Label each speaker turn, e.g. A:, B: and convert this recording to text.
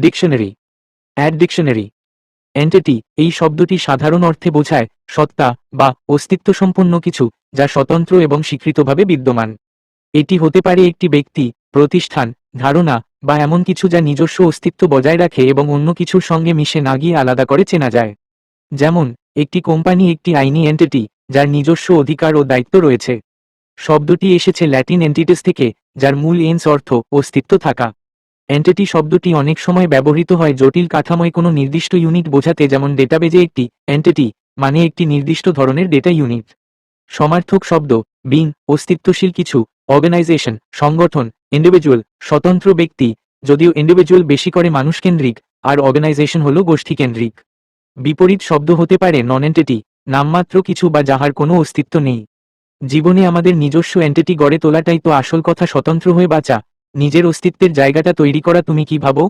A: Dictionary. Add dictionary. Entity এই শব্দটি সাধারণ অর্থে বোঝায় সত্তা বা অস্তিত্ব সম্পন্ন কিছু যা স্বতন্ত্র এবং স্বীকৃতভাবে বিদ্যমান। এটি হতে পারে একটি ব্যক্তি, প্রতিষ্ঠান, ধারণা বা এমন কিছু যা নিজস্ব অস্তিত্ব বজায় রাখে এবং অন্য কিছুর সঙ্গে মিশে না গিয়ে আলাদা করে চেনা যায়। যেমন, একটি কোম্পানি একটি আইনি এন্টিটি যার নিজস্ব অধিকার ও দায়িত্ব রয়েছে। শব্দটি এসেছে ল্যাটিন এন্টিটিস থেকে, যার মূল এন্স অর্থ অস্তিত্ব থাকা। এন্টিটি শব্দটি অনেক সময় ব্যবহৃত হয় জটিল কাঠামোয় কোনো নির্দিষ্ট ইউনিট বোঝাতে, যেমন ডেটাবেজে একটি এন্টিটি মানে একটি নির্দিষ্ট ধরনের ডেটা ইউনিট সমার্থক শব্দ বিং অস্তিত্বশীল কিছু অর্গানাইজেশন সংগঠন ইন্ডিভিজুয়াল স্বতন্ত্র ব্যক্তি, যদিও ইন্ডিভিজুয়াল বেশি করে মানুষকেন্দ্রিক, আর অর্গানাইজেশন হল গোষ্ঠীকেন্দ্রিক। বিপরীত শব্দ হতে পারে নন এন্টিটি নামমাত্র কিছু বা যাহার কোনো অস্তিত্ব নেই। জীবনে আমাদের নিজস্ব এন্টিটি গড়ে তোলাটাই তো আসল কথা স্বতন্ত্র হয়ে বাঁচা। নিজের অস্তিত্বের জায়গাটা তৈরি করা তুমি কি ভাবো?